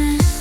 promise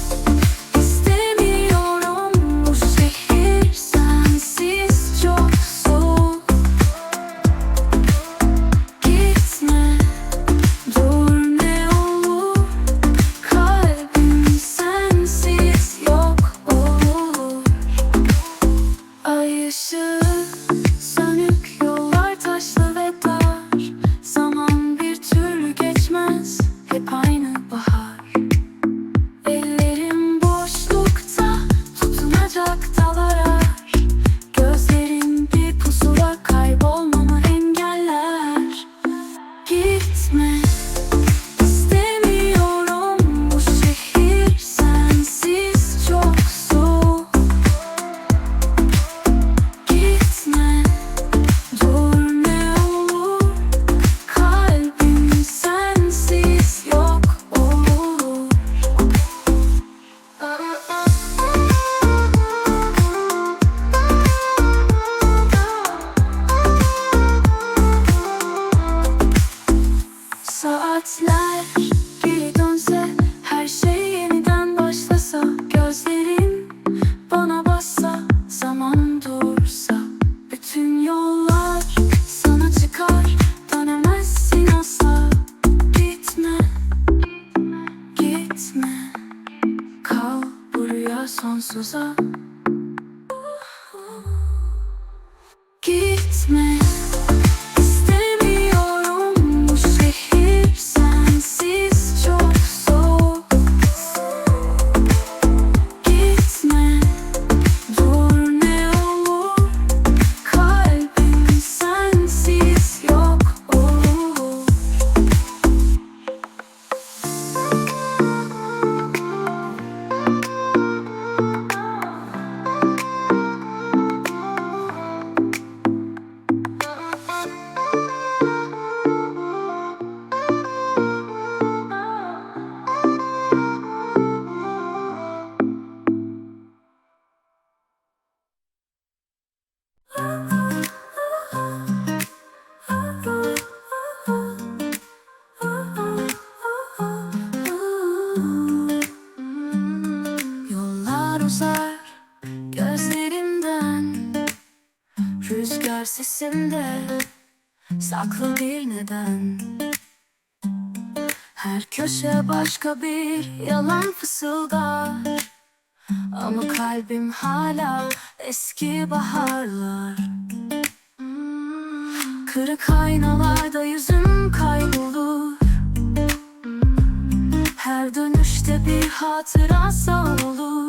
sonsuza. Gitme. Rüzgar sesinde saklı bir neden. Her köşe başka bir yalan fısıldar Ama kalbim hala eski baharlar. Kırık aynalarda yüzüm kaybolur Her dönüşte bir hatıra savrulur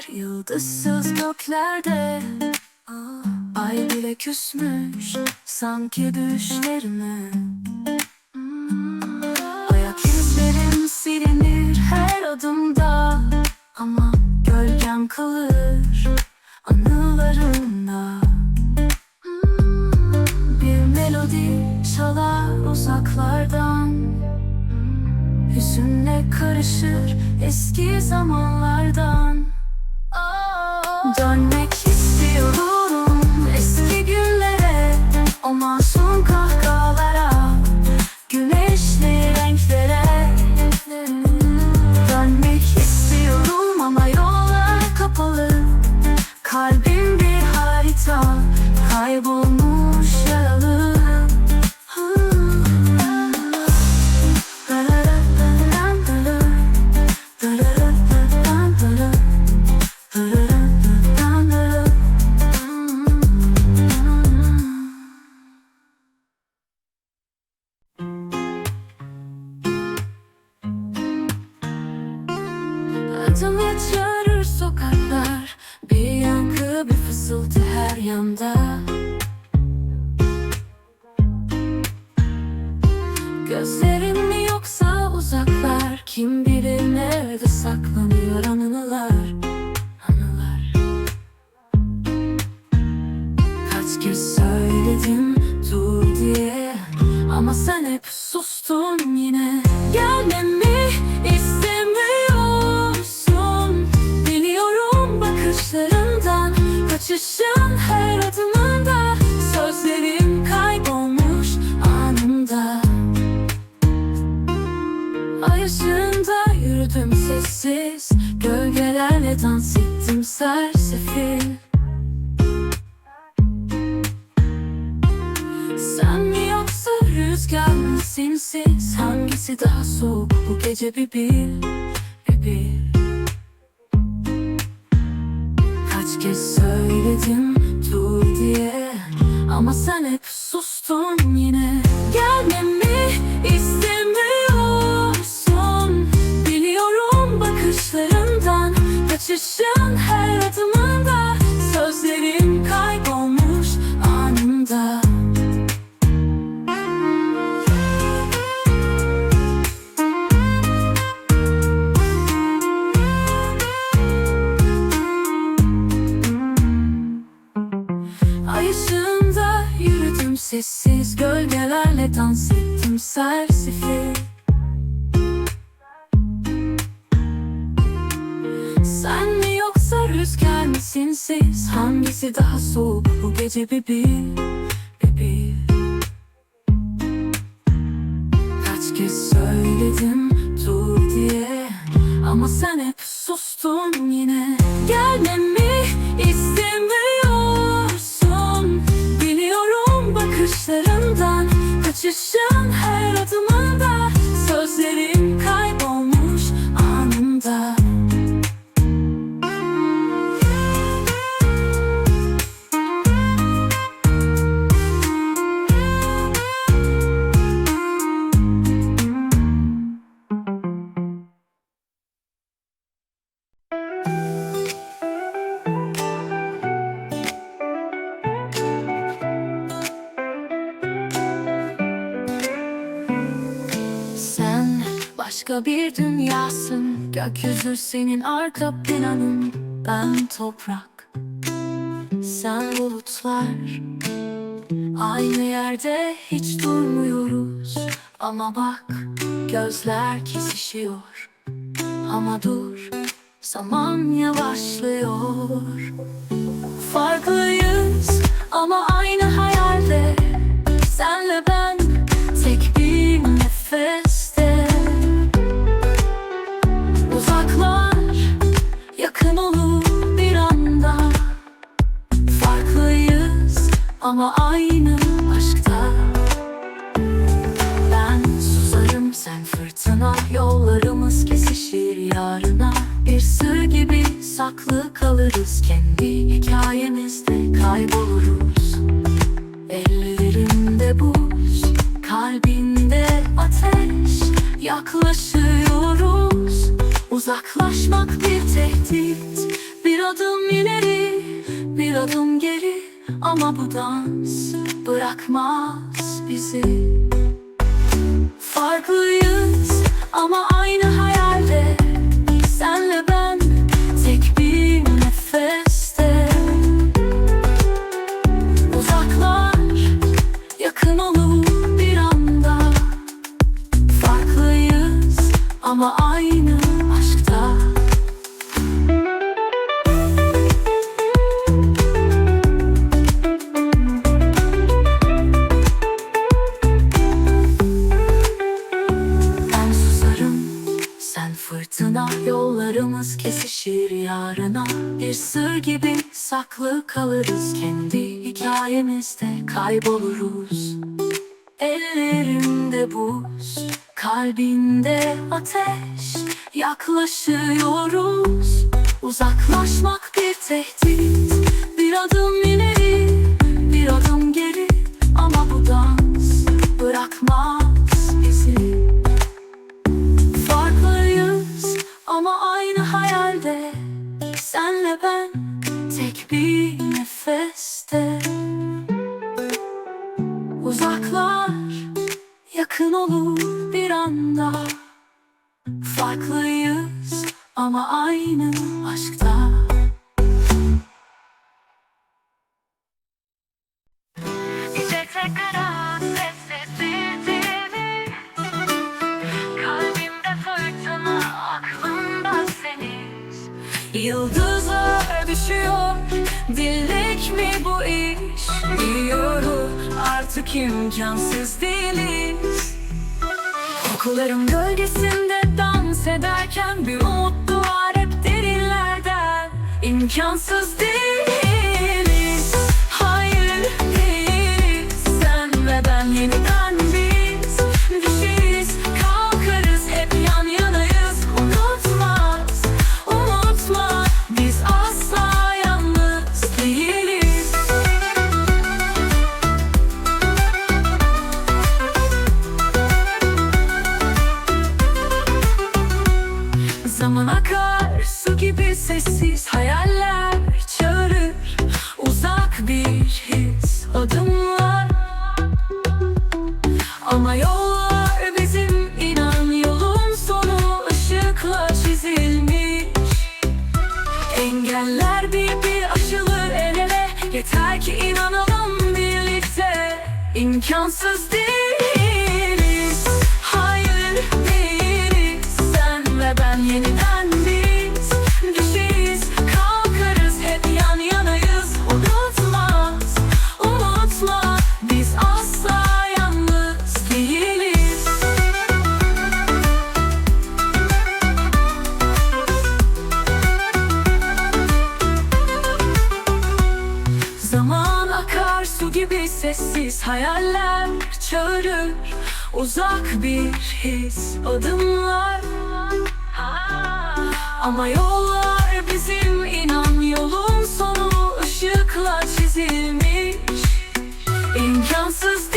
Geceler yıldızsız göklerde. Ah, ay bile küsmüş sanki düşlerime. Hmm, ayak izlerim silinir her adımda. Ama gölgem kalır anılarımda. Hmm, bir melodi çalar uzaklardan. Hmm, hüzünle karışır eski zamanlardan. Dönmek istiyorum eski günlere. O masum sersefil Sen mi yoksa rüzgar mı? Sinsiz. Hangisi daha soğuk? Bu gece bir bil Bir bil Kaç kez söyledim dur diye. Ama sen hep sustun her adımında Sözlerim kaybolmuş anında. Ay yürüdüm sessiz Gölgelerle dans ettim sersefil rüzgar mı sinsiz Hangisi daha soğuk? Bu gece bir bil Kaç kez söyledim dur diye Ama sen hep sustun yine. Gelmemi istemiyorsun? Biliyorum bakışlarından Kaçışın her adımında başka bir dünyasın. Gökyüzü senin arka planın. Ben toprak Sen bulutlar. Aynı yerde hiç durmuyoruz. Ama bak gözler kesişiyor. Ama dur zaman yavaşlıyor. Farklıyız ama aynı hayalde. Senle ben tek bir nefeste ama aynı aşkta Ben susarım. Sen fırtına Yollarımız kesişir. Yarına Bir sır gibi saklı kalırız. Kendi hikayemizde kayboluruz. Ellerimde buz Kalbinde ateş. Yaklaşıyoruz. Uzaklaşmak bir tehdit. Bir adım ileri Bir adım geri Ama bu dans Bırakmaz bizi. Farklıyız ama saklı kalırız Kendi hikayemizde kayboluruz. Ellerimde buz, kalbinde ateş Yaklaşıyoruz. Uzaklaşmak bir tehdit Bir adım ileri, bir adım Yıldızlar düşüyor. Dilek mi bu iş? Biliyorum artık imkansız değiliz Kokularım gölgesinde dans ederken Bir umut doğar hep derinlerden. İmkansız değiliz. Hayır değiliz. Sen ve ben yeniden Ama yollar bizim inan yolun sonu ışıkla çizilmiş. Engeller bir bir aşılır el ele. Yeter ki inanalım birlikte İmkansız değiliz. Hayır Uzak bir his adımlar. Ama yollar bizim inan yolun sonu ışıkla çizilmiş. İmkansız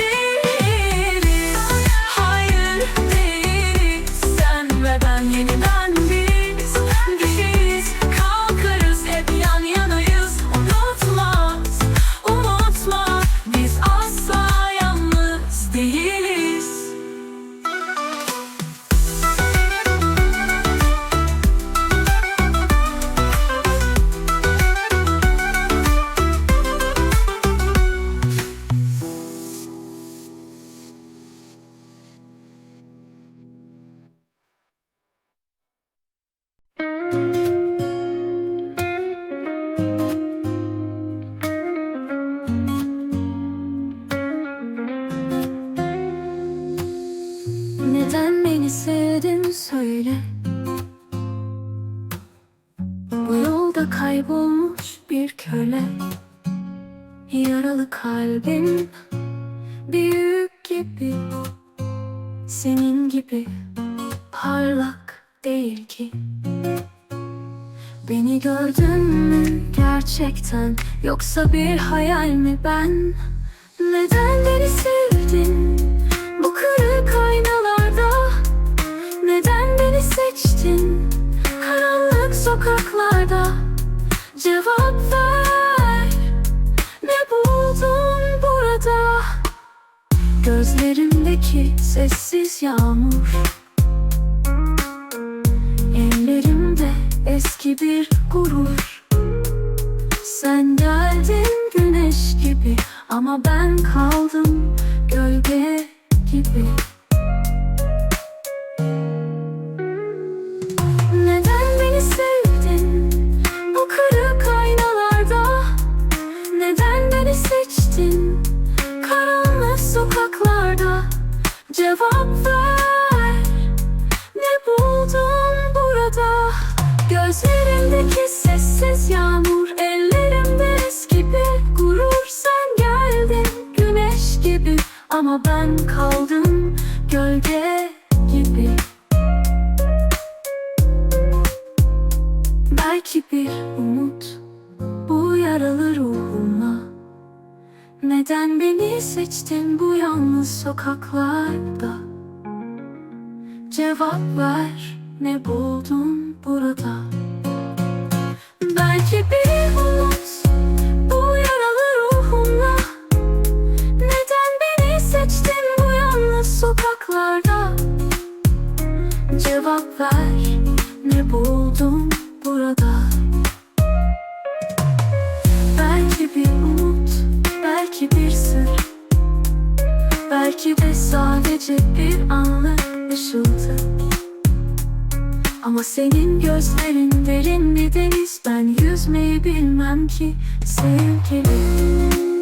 parlak değil ki. Beni gördün mü gerçekten? Yoksa bir hayal mi? Ben Neden beni sevdin? Bu kırık aynalarda Neden beni seçtin? Karanlık sokaklarda Cevap ver. Ne buldun burada? Gözlerimdeki sessiz yağmur eski bir gurur. Sen geldin güneş gibi ama ben kaldım gölge gibi Gözlerimdeki sessiz yağmur Ellerimde eski bir gurur Sen geldin güneş gibi. Ama ben kaldım gölge gibi. Belki bir umut Bu yaralı ruhuma. Neden beni seçtin bu yalnız sokaklarda? Cevap ver ne buldun burada Belki bir umut bu yaralı ruhumla. Neden beni seçtin bu yalnız sokaklarda? Cevap ver ne buldun burada? Belki bir umut, belki bir sır. Belki de sadece bir anlık ışıltı Ama senin gözlerin derin bir deniz Ben yüzmeyi bilmem ki sevgilim